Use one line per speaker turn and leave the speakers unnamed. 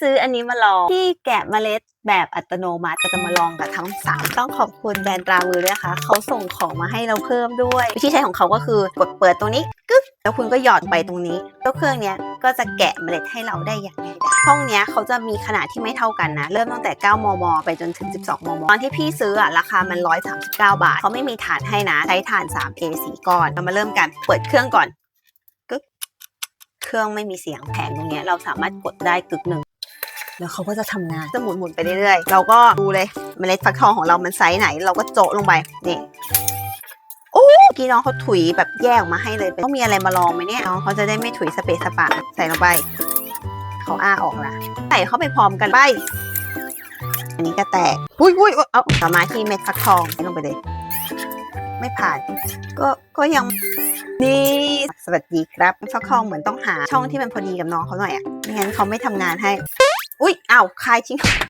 ซื้ออันนี้มาลองที่แกะเมล็ดแบบอัตโนมัติจะมาลองกับทั้งสามต้องขอบคุณแบรนด์รามือด้วยนะคะเขาส่งของมาให้เราเพิ่มด้วย วิธีใช้ของเขาก็คือกดเปิดตรงนี้กึ๊กแล้วคุณก็หยอดไปตรงนี้แล้วเครื่องนี้ก็จะแกะเมล็ดให้เราได้อย่างง่ายดายห้องนี้เขาจะมีขนาดที่ไม่เท่ากันนะ เริ่มตั้งแต่ 9 มม ไปจนถึง 12 มม ตอนที่พี่ซื้ออะราคามัน 139 บาทเขาไม่มีฐานให้นะใช้ฐาน 3A 4ก้อนเรามาเริ่มกันเปิดเครื่องก่อนกึ๊กเครื่องไม่มีเสียงแผงตรงนี้เราสามารถกดได้กึกหนึ่ง แล้วเขาก็จะทำงานจะหมุนหมุนไปเรื่อยๆ เราก็ดูเลยเมล็ดฟักทองของเรามันไซส์ไหน เราก็โจะลงไปนี่โอ้กี้น้องเขาถุยแบบแยกออกมาให้เลยต้องมีอะไรมาลองไหมเนี่ยน้องเขาจะได้ไม่ถุยสเปซสปะใส่ลงไป เขาอ้าออกละใส่เข้าไปพร้อมกันไป อันนี้ก็แตกอุ้ยอุ้ยเอาต่อมาที่เม็ดฟักทองลงไปเลย ไม่ผ่าน ก็ก็ยังนี่สวัสดีครับฟักทองเหมือนต้องหาช่องที่มันพอดีกับน้องเขาหน่อยอะไม่งั้นเขาไม่ทำงานให้ อุ้ยอ้าวคายทิ้ง